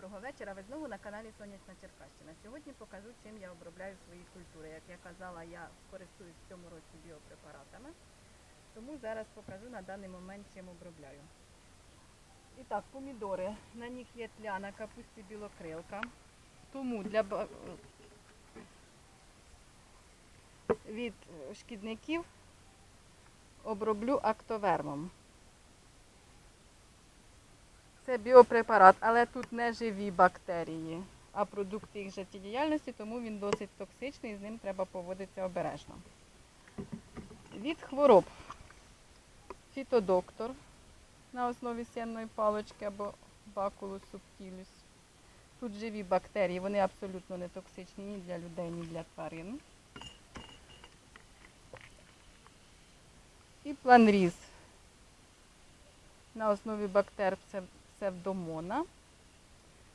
доброго вечора. Ви знову на каналі Сонячна Черкащина. Сьогодні покажу, чим я обробляю свої культури. Як я казала, я користуюсь в цьому році біопрепаратами. Тому зараз покажу на даний момент, чим обробляю. І так, помідори. На них є тля, на капусті білокрилка. Тому для від шкідників оброблю актовермом. Це біопрепарат, але тут не живі бактерії, а продукти їх життєдіяльності, тому він досить токсичний і з ним треба поводитися обережно. Від хвороб фітодоктор на основі сенної палички або бакулус субтілюс. Тут живі бактерії, вони абсолютно не токсичні ні для людей, ні для тварин. І планріз на основі бактер псевдомона.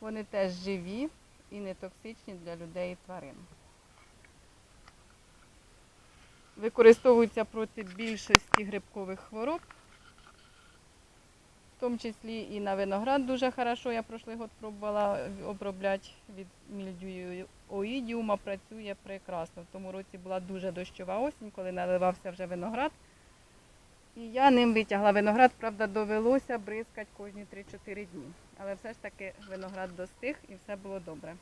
Вони теж живі і не токсичні для людей і тварин. Використовуються проти більшості грибкових хвороб, в тому числі і на виноград дуже хорошо. Я прошлий год пробувала обробляти від мільдію оїдіума, працює прекрасно. В тому році була дуже дощова осінь, коли наливався вже виноград. І я ним витягла виноград, правда, довелося бризкати кожні 3-4 дні. Але все ж таки виноград достиг і все було добре.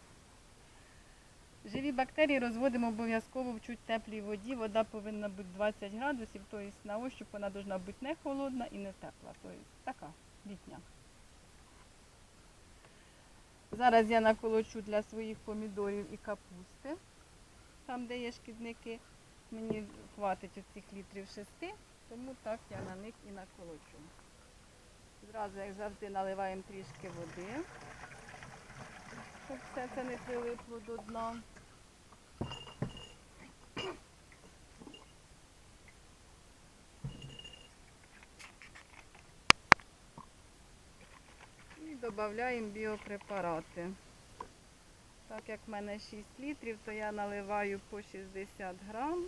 Живі бактерії розводимо обов'язково в чуть теплій воді. Вода повинна бути 20 градусів, тобто на ощуп вона повинна бути не холодна і не тепла. Тобто така літня. Зараз я наколочу для своїх помідорів і капусти, там де є шкідники. Мені хватить оцих літрів шести. Тому так я на них і наколочу. Зразу, як завжди, наливаємо трішки води, щоб все це не прилипло до дна. І додаємо біопрепарати. Так як в мене 6 літрів, то я наливаю по 60 грам.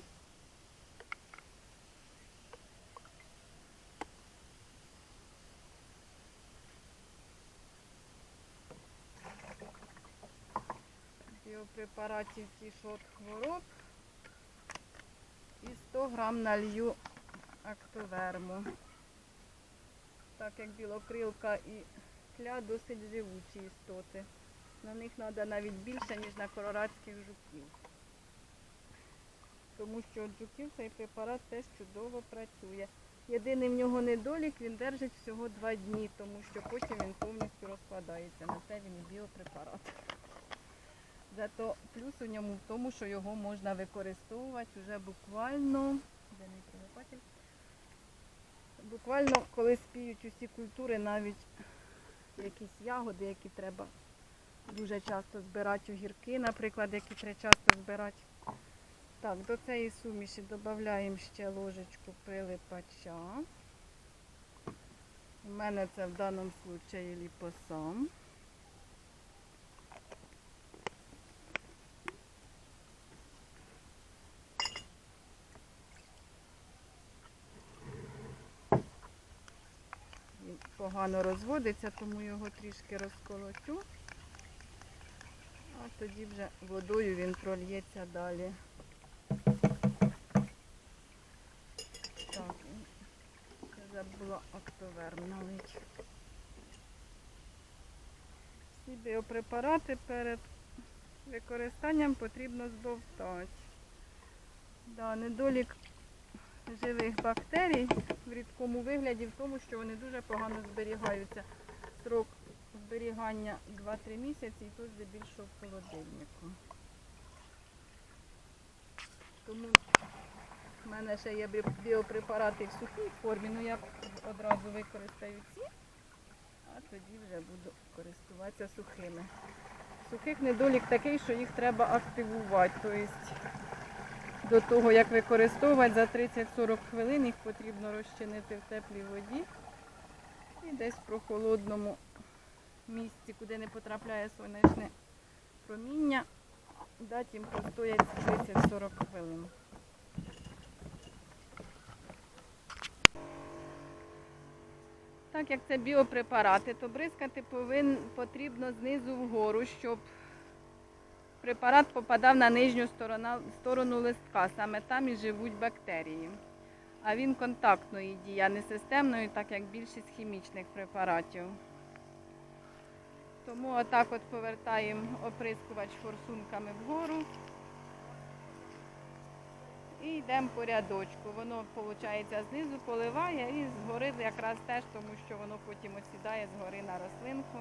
Біопрепаратів тішот хвороб і 100 грам налью актоверму. Так як білокрилка і тля досить живучі істоти. На них треба навіть більше, ніж на кoloрадських жуків. Тому що от жуків цей препарат теж чудово працює. Єдиний в нього недолік, він держить всього 2 дні, тому що потім він повністю розкладається. На це він і біопрепарат. Зато плюс у ньому в тому, що його можна використовувати вже буквально, буквально коли спіють усі культури, навіть якісь ягоди, які треба дуже часто збирати, огірки, наприклад, які треба часто збирати. Так, до цієї суміші додаємо ще ложечку прилипача. У мене це в даному випадку ліпосам. Він погано розводиться, тому його трішки розколотю. А тоді вже водою він прольється далі. Так, я забула актоверм налить. Всі біопрепарати перед використанням потрібно збовтати. Да, недолік живих бактерій в рідкому вигляді в тому, що вони дуже погано зберігаються. Срок зберігання 2-3 місяці і то здебільшого в холодильнику. Тому в мене ще є біопрепарати в сухій формі, ну я одразу використаю ці, а тоді вже буду користуватися сухими. Сухих недолік такий, що їх треба активувати. Тобто до того, як використовувати, за 30-40 хвилин їх потрібно розчинити в теплій воді і десь в прохолодному місці, куди не потрапляє сонячне проміння, дати їм постояти 30-40 хвилин. так як це біопрепарати, то бризкати повин, потрібно знизу вгору, щоб препарат попадав на нижню сторону, листка. Саме там і живуть бактерії. А він контактної дії, не системної, так як більшість хімічних препаратів. Тому отак от повертаємо оприскувач форсунками вгору. І йдемо по рядочку. Воно, виходить, знизу поливає і згори якраз теж, тому що воно потім осідає згори на рослинку.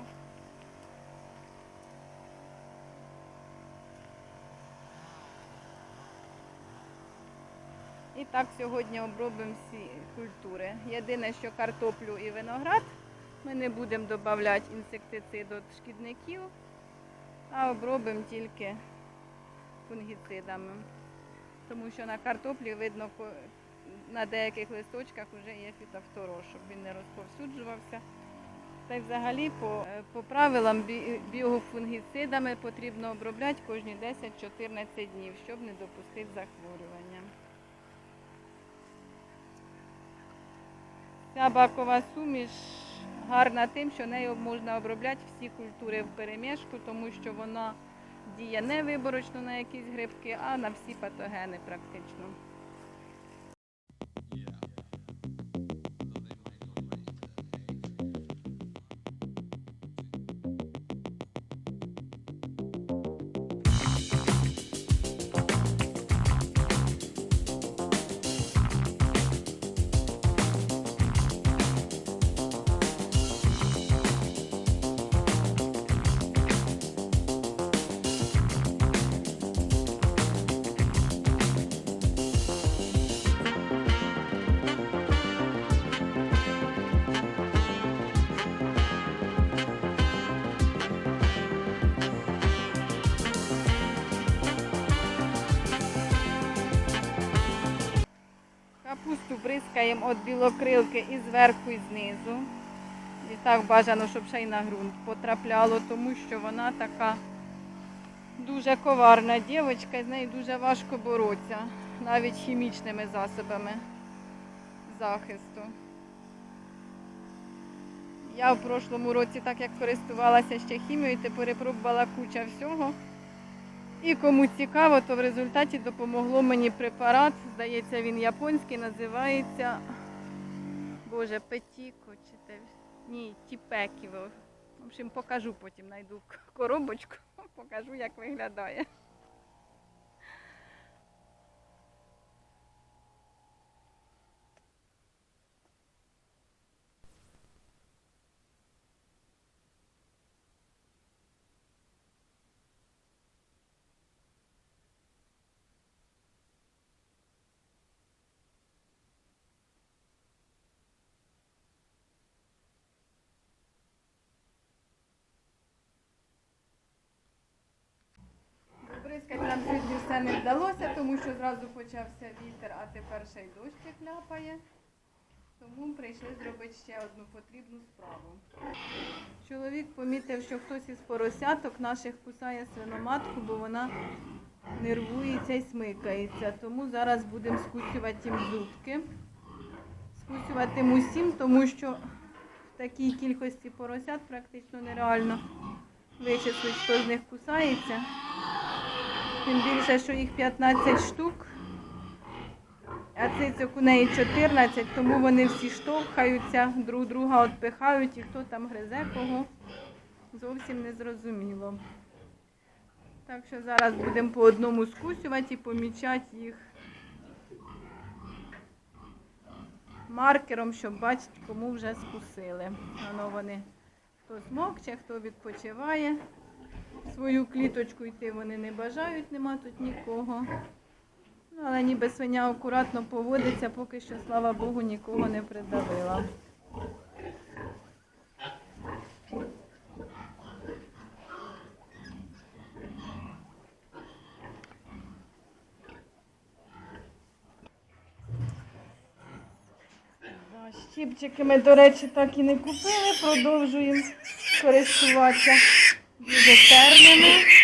І так сьогодні обробимо всі культури. Єдине, що картоплю і виноград ми не будемо додавати інсектицид від шкідників, а обробимо тільки фунгіцидами. Тому що на картоплі видно на деяких листочках вже є фітофторо, щоб він не розповсюджувався. Та й взагалі по, е, по правилам біофунгіцидами потрібно обробляти кожні 10-14 днів, щоб не допустити захворювання. Ця бакова суміш гарна тим, що нею можна обробляти всі культури в перемішку, тому що вона діє не виборочно на якісь грибки, а на всі патогени практично. Бризкаємо від білокрилки і зверху, і знизу. І так бажано, щоб ще й на ґрунт потрапляло, тому що вона така дуже коварна дівчинка, і з нею дуже важко боротися, навіть хімічними засобами захисту. Я в прошлому році, так як користувалася ще хімією, ти перепробувала куча всього. І кому цікаво, то в результаті допомогло мені препарат. Здається, він японський, називається Боже, Петіко чи те. Ні, Тіпеківо. В общем, покажу потім, знайду коробочку, покажу, як виглядає. Бризкати все не вдалося, тому що зразу почався вітер, а тепер ще й дощик ляпає. Тому прийшли зробити ще одну потрібну справу. Чоловік помітив, що хтось із поросяток наших кусає свиноматку, бо вона нервується і смикається. Тому зараз будемо скусювати їм зубки. Скусювати усім, тому що в такій кількості поросят практично нереально вичислити, хто з них кусається. Тим більше, що їх 15 штук, а цицьок у неї 14, тому вони всі штовхаються, друг друга відпихають і хто там гризе кого, зовсім не зрозуміло. Так що зараз будемо по одному скусювати і помічати їх маркером, щоб бачити, кому вже скусили. Воно вони хто змокче, хто відпочиває. Свою кліточку йти вони не бажають, нема тут нікого. Ну, але ніби свиня акуратно поводиться, поки що, слава Богу, нікого не придавила. Щіпчики ми, до речі, так і не купили, продовжуємо користуватися Inyectar, mamá.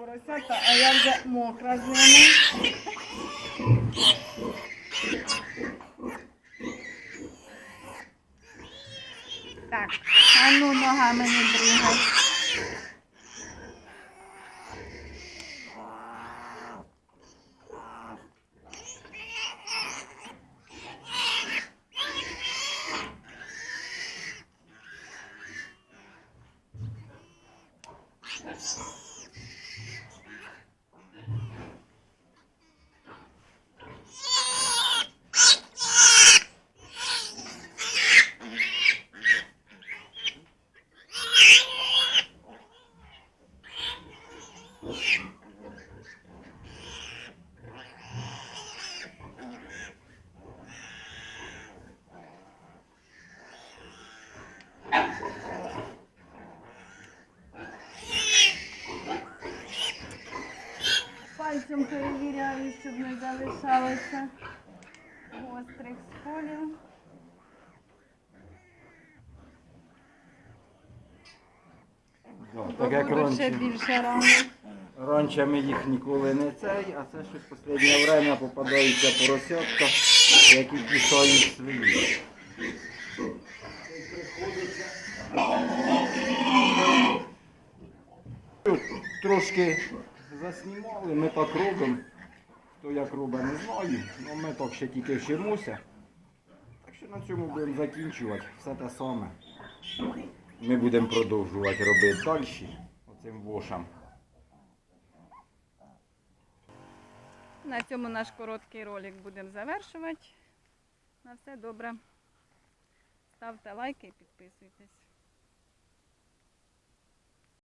Поросята, а я вже мокра з ними. Так, а ну ногами не дригай. Пальцем перевіряю, щоб не залишалося гострих сколів. Так як ще раніше. більше ранок. Раніше ми їх ніколи не цей, а це щось в останнє время попадається поросятка, які кусають свині. Трошки заснімали, ми так робимо. Хто як робить, не знаю. Ну ми так ще тільки вчимося. Так що на цьому будемо закінчувати. Все те саме. Ми будемо продовжувати робити далі. Оцим вошам. На цьому наш короткий ролик будемо завершувати. На все добре. Ставте лайки і підписуйтесь.